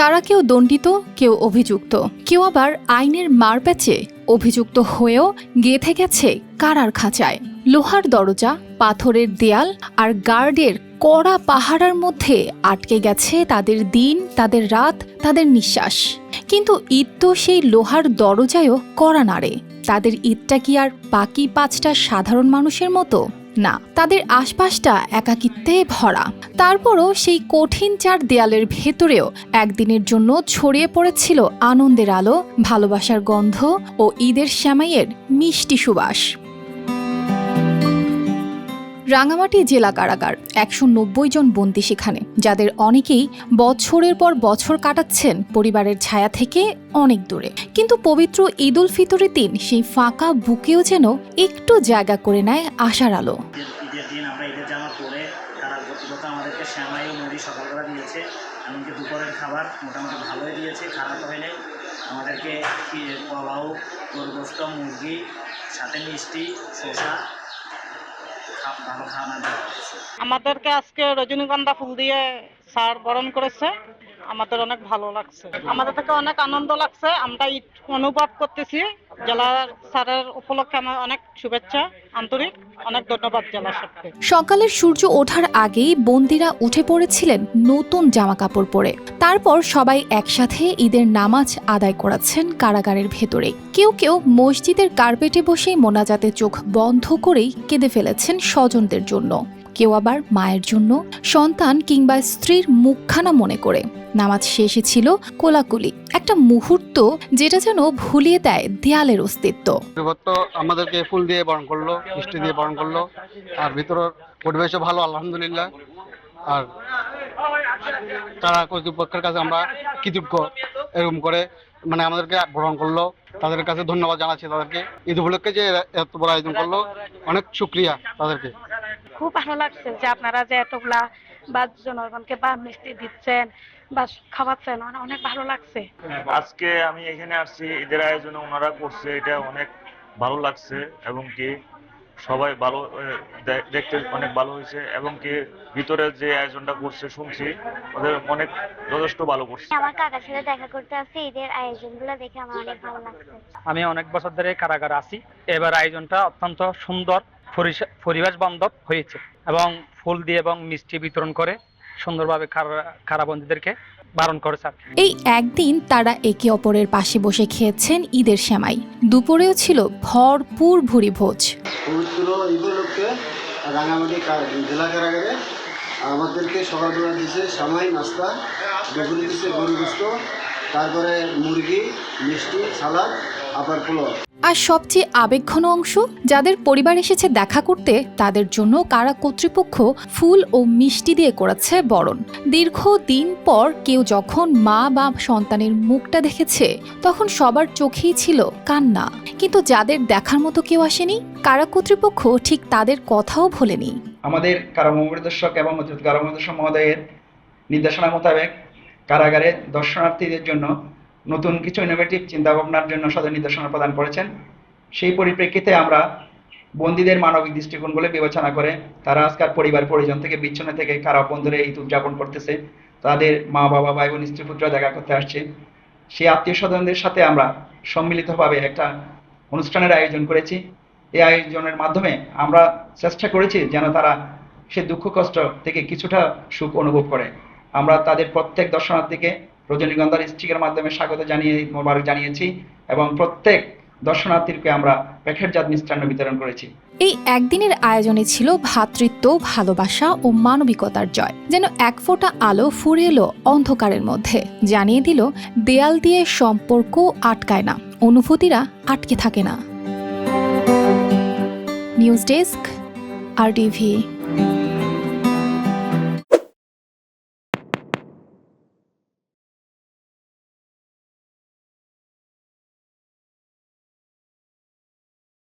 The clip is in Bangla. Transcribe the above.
তারা কেউ দণ্ডিত, কেউ অভিযুক্ত। কেউ আবার আইনের মার প্যাচে অভিযুক্ত হয়েও গেথে গেছে কারার খাঁচায়। লোহার দরজা, পাথরের দেয়াল আর গার্ডের কড়া পাহারার মধ্যে আটকে গেছে তাদের দিন, তাদের রাত, তাদের নিঃশ্বাস। কিন্তু ঈদ তো সেই লোহার দরজায়ও কড়া নাড়ে। তাদের ঈদটা কি আর বাকি পাঁচটা সাধারণ মানুষের মতো? না, তাদের আশপাশটা একাকিত্বে ভরা। তারপরও সেই কঠিন চার দেয়ালের ভেতরেও একদিনের জন্য ছড়িয়ে পড়েছিল আনন্দের আলো, ভালোবাসার গন্ধ ও ঈদের শ্যামাইয়ের মিষ্টি সুবাস। রাঙামাটি জেলা কারাগার, একশো নব্বই জন বন্দি সেখানে, যাদের অনেকেই বছরের পর বছর কাটাচ্ছেন পরিবারের ছায়া থেকে অনেক দূরে। কিন্তু পবিত্র ঈদ উল ফিতরের দিন সেই ফাঁকা বুকেও যেন একটু জায়গা করে নেয় আশার আলো। আমাদেরকে পোলাও মুরগি, সাথে মিষ্টি, শসা খা- ভালো খাওয়ানো দেওয়া হয়েছে আমাদেরকে আজকে রজনীগন্ধা ফুল দিয়ে স্যার বরণ করেছে। আমাদের অনেক ভালো লাগছে। আমাদের থেকে অনেক আনন্দ লাগছে। আমরা ঈদ অনুভব করতেছি। জেলা স্যারের উপলক্ষে আমার অনেক শুভেচ্ছা, আন্তরিক, অনেক ধন্যবাদ জেলা স্যারকে। সকালের সূর্য ওঠার আগেই বন্দিরা উঠে পড়েছিলেন নতুন জামা কাপড় পরে। তারপর সবাই একসাথে ঈদের নামাজ আদায় করাচ্ছেন কারাগারের ভেতরে। কেউ কেউ মসজিদের কার্পেটে বসেই মোনাজাতে চোখ বন্ধ করেই কেঁদে ফেলেছেন স্বজনদের জন্য। কেউ আবার মায়ের জন্য সন্তান কিংবা স্ত্রীর মুখখানা মনে করে। নামাজ শেষে ছিল কোলাকুলি, একটা মুহূর্ত যেটা যেন ভুলিয়ে দেয় দেয়ালের অস্তিত্ব। আমাদেরকে ফুল দিয়ে বরণ করল, মিষ্টি দিয়ে বরণ করল, আর ভিতরের পরিবেশও ভালো, আলহামদুলিল্লাহ। আর তারা কর্তৃপক্ষের কাছে আমরা কৃতজ্ঞ এরকম করে মানে আমাদেরকে বরণ করল, তাদের কাছে ধন্যবাদ জানাচ্ছি তাদেরকে। ঈদ উপলক্ষে যে এত বড় আয়োজন করল, অনেক শুক্রিয়া তাদেরকে। খুব ভালো লাগছে যে আপনারা যে এতগুলা বা জনগণকে বা মিষ্টি দিচ্ছেন বা খাওয়াচ্ছেন অনেক ভালো লাগছে। আজকে আমি এখানে আসছি ঈদের আয়োজনে ওনারা করছে এটা অনেক ভালো লাগছে এবং কি সবাই ভালো দেখতে অনেক ভালো হয়েছে এবং কি ভিতরে যে আয়োজনটা করছে শুনছি ওদের অনেক যথেষ্ট ভালো করছে। আমার কাকার সাথে দেখা করতে আসছি ঈদের আয়োজনগুলো দেখে আমার অনেক ভালো লাগছে। আমি অনেক বছর ধরে কারাগারে আছি। এবার আয়োজনটা অত্যন্ত সুন্দর পরিবেশ বান্ধব হয়েছে এবং ফুল দিয়ে এবং মিষ্টি বিতরণ করে সুন্দরভাবে কারা- কারাবন্দীদেরকে বারণ করেছে আর কি। এই একদিন তারা একে অপরের পাশে বসে খেয়েছেন ঈদের শ্যামাই দুপুরেও ছিল ভরপুর ভুরি ভোজ রাঙামাটি জেলা কারাগারে আমাদেরকে সকালবেলা দিয়েছে সামাই নাস্তা দুপুরে দিয়েছে গরু গোস্ত তারপরে মুরগি মিষ্টি সালাদ আর সবচেয়ে আবেগঘন অংশ যাদের পরিবার এসেছে দেখা করতে তাদের জন্য কারা কর্তৃপক্ষ ফুল ও মিষ্টি দিয়ে করেছে বরণ। দীর্ঘ দিন পর কেউ যখন মা বা সন্তানের মুখটা দেখেছে তখন সবার চোখেই ছিল কান্না। কিন্তু যাদের দেখার মতো কেউ আসেনি কারা কর্তৃপক্ষ ঠিক তাদের কথাও ভোলেনি। আমাদের কারামপরিদর্শক এবং কারামপরিদর্শক মহোদয়ের নির্দেশনা মোতাবেক কারাগারে দর্শনার্থীদের জন্য নতুন কিছু ইনোভেটিভ চিন্তাভাবনার জন্য সদয় নির্দেশনা প্রদান করেছেন। সেই পরিপ্রেক্ষিতে আমরা বন্দীদের মানবিক দৃষ্টিকোণগুলো বিবেচনা করে তারা আজকাল পরিবার পরিজন থেকে বিচ্ছন্ন থেকে কারাবন্দরে ঈদ উদযাপন করতেছে, তাদের মা বাবা, ভাই বোন, স্ত্রী, পুত্র দেখা করতে আসছে। সেই আত্মীয় স্বজনদের সাথে আমরা সম্মিলিতভাবে একটা অনুষ্ঠানের আয়োজন করেছি। এই আয়োজনের মাধ্যমে আমরা চেষ্টা করেছি যেন তারা সে দুঃখ, কষ্ট থেকে কিছুটা সুখ অনুভব করে। আমরা তাদের প্রত্যেক দর্শনার্থীকে রজনীগন্ধার স্টিকের মাধ্যমে স্বাগত জানিয়ে, মোবারক জানিয়েছি এবং প্রত্যেক দর্শনার্থীকে আমরা প্যাকেটজাত মিষ্টান্ন বিতরণ করেছি। এই একদিনের আয়োজনে ছিল ভ্রাতৃত্ব, ভালোবাসা ও মানবিকতার জয়। যেন এক ফোঁটা আলো ফুরে এলো অন্ধকারের মধ্যে। জানিয়ে দিল, দেয়াল দিয়ে সম্পর্ক আটকায় না, অনুভূতিরা আটকে থাকে না। News desk, R TV.